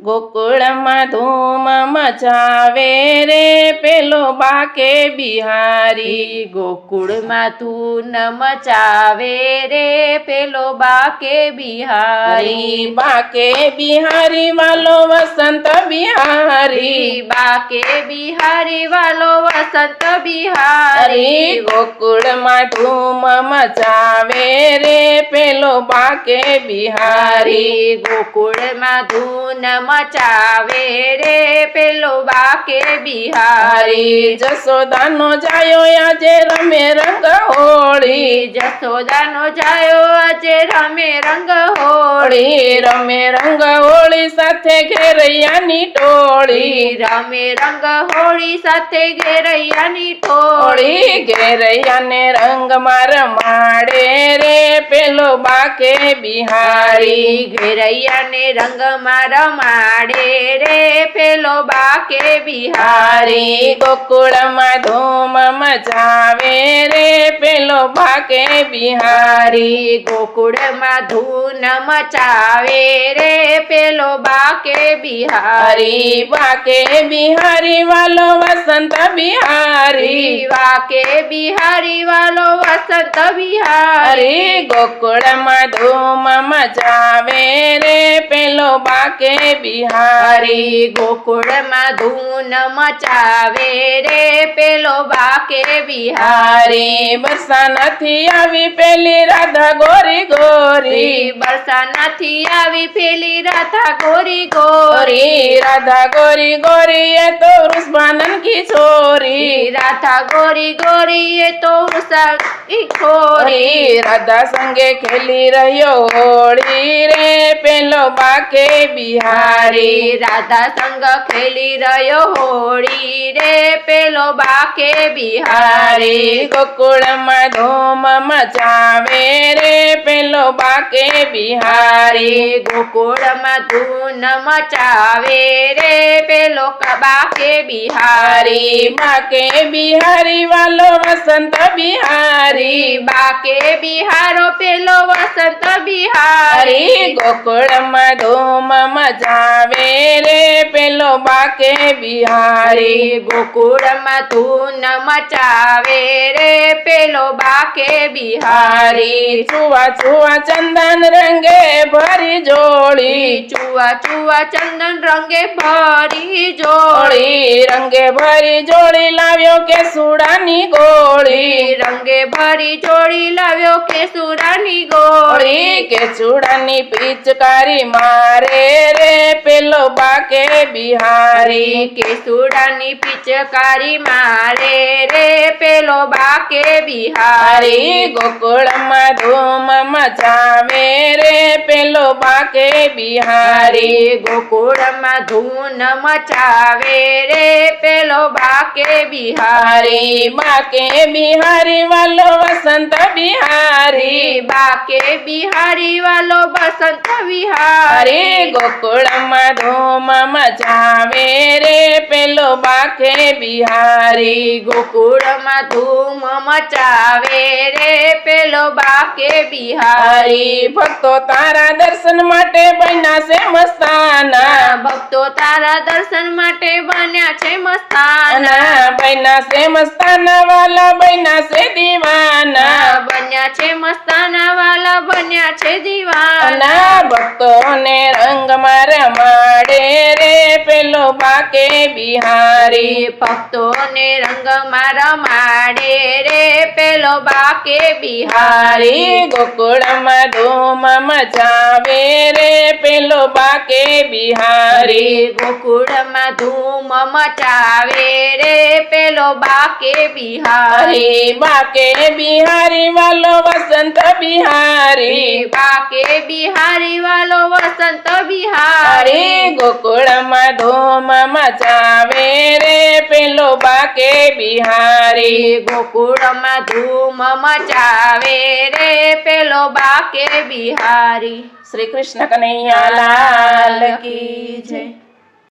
ગોકુળમાં ધૂમ મચાવે રે પેલો બાકે બિહારી ગોકુળમાં તું ન મચાવે રે પેલો બાકે બિહારી હરી બાકે બિહારી વાલો વસંત બિહારી હરી બાકે બિહારી વાલો વસંત હરી બિહારી ગોકુળમાં ધૂમ મચાવે રે પેલો બાકે બિહારી હરી ગોકુળમાં ધૂન મચાવે રે પેલો બાકે બિહારી હરી જસોદાનો જાયો આજે રમે રંગ હોળી જસોદાનો જાયો આજે રમે રંગ હોળી હોળી રમે રંગ હોળી સાથે ઘેરૈયાની ટોળી. રમે રંગ હોળી સાથે ઘેરૈયાની ટોળી. ઘેરૈયાને રંગ માર માડે રે પેલો બાકે બિહારી. ઘેરૈયાને રંગ રંગમાં રમાડે રે પેલો બાકે બિહારી હારી ગોકુળમાં ધૂમ મચાવે રે પેલો બાકે બિહારી હરી ગોકુળમાં ધૂન મચાવે રે પેલો બાકે બિહારી હરી બાકે બિહારી વાલો વસંત બિહારી હરી વાકે બિહારી વાલો વસંત બિહારી હરી ગોકુળમાં ધૂમ મચાવે રે પેલો બાકે બિહારી હરી ગોકુળમાં ધૂન મચાવે રે પેલો બાકે બિહારી હારી બરસા નથી આવી પેલી રાધા ગોરી ગોરી હરી બરસાનાથી આવી પેલી રાધા ગોરી ગોરી ગોરી રાધા ગોરી ગોરી એ તો વૃષભાનન કી છોરી હરી રાધા ગોરી ગોરી એ તો વૃષાલી ખોરી ગોરી રાધા સંગે ખેલી રહ્યો હોળી રે પેલો બાકે બિહારી. રાધા સંગ ખેલી રહ્યો હોળી રે. પેલો બાકે બિહારી. ગોકુળમાં ધૂમ મચાવે રે. પેલો બાકે બિહારી. ગોકુળમાં ધૂન મચાવે રે. પેલો બાકે બિહારી. હારી બાકે બિહારી વાલો વસંત બિહારી. બાકે બિહારો પેલો વસંત બિહારી. હરી ગોકુળમાં ધૂમ મચાવે રે પેલો બાકે બિહારી હરી ગોકુળમાં ધૂન મચાવે રે પેલો બાકે બિહારી હારી છુવા છુવા ચંદન રંગે ભરી જોડી चुआ चुआ चंदन रंगे भारी जोड़ी। रंगे भारी जोड़ी लावियो के सुरानी गोड़ी रंगे भारी जोड़ी लावियो के सुरानी गोड़ी। के सुरानी पिचकारी मारे रे पेलो बाके बिहारी। के सुरानी पिचकारी मारे रे पेलो बाके बिहारी। गोकुल मधुम मचावे मेरे पे બાકે બિહારી હરી ગોકુળમાં ધૂન મચાવે રે પેલો બાકે બિહારી હારી બાકે બિહારી વાલો વસંત બિહારી હરી બાકે બિહારી વાલો બસંત વિહારી હરી ગોકુળમાં ધૂમ મચાવે રે પેલો બાકે બિહારી હરી ગોકુળમાં ધૂમ મચાવે રે પેલો બાકે બિહારી હરી ભક્તો તારા દર્શન માટે બન્યા છે મસ્તાના ભક્તો તારા દર્શન માટે બન્યા છે મસ્તાના ના બન્યા છે મસ્તાના વાલા બન્યા છે દીવાના બન્યા છે મસ્તાના વાલા બન્યા છે દીવાના. ના ભક્તોને રંગ રમાડે રે પેલો બાકે બિહારી. હરી ભક્તોને રંગમાં રમાડે રે પેલો બાકે બિહારી. હારી ગોકુળમાં ધૂમ મચાવે રે પેલો બાકે બિહારી. હરી ગોકુળમાં ધૂમ મચાવે रे पेलो बाके बिहारी। बाके बिहारी वालो वसंत बिहारी। बाके बिहारी वालो वसंत बिहारी। गोकुल धूम मचावे रे पेलो बाके बिहारी। गोकुल धूम मचावे रे पेलो बाके बिहारी। श्री कृष्ण कन्हैया लाल की जय।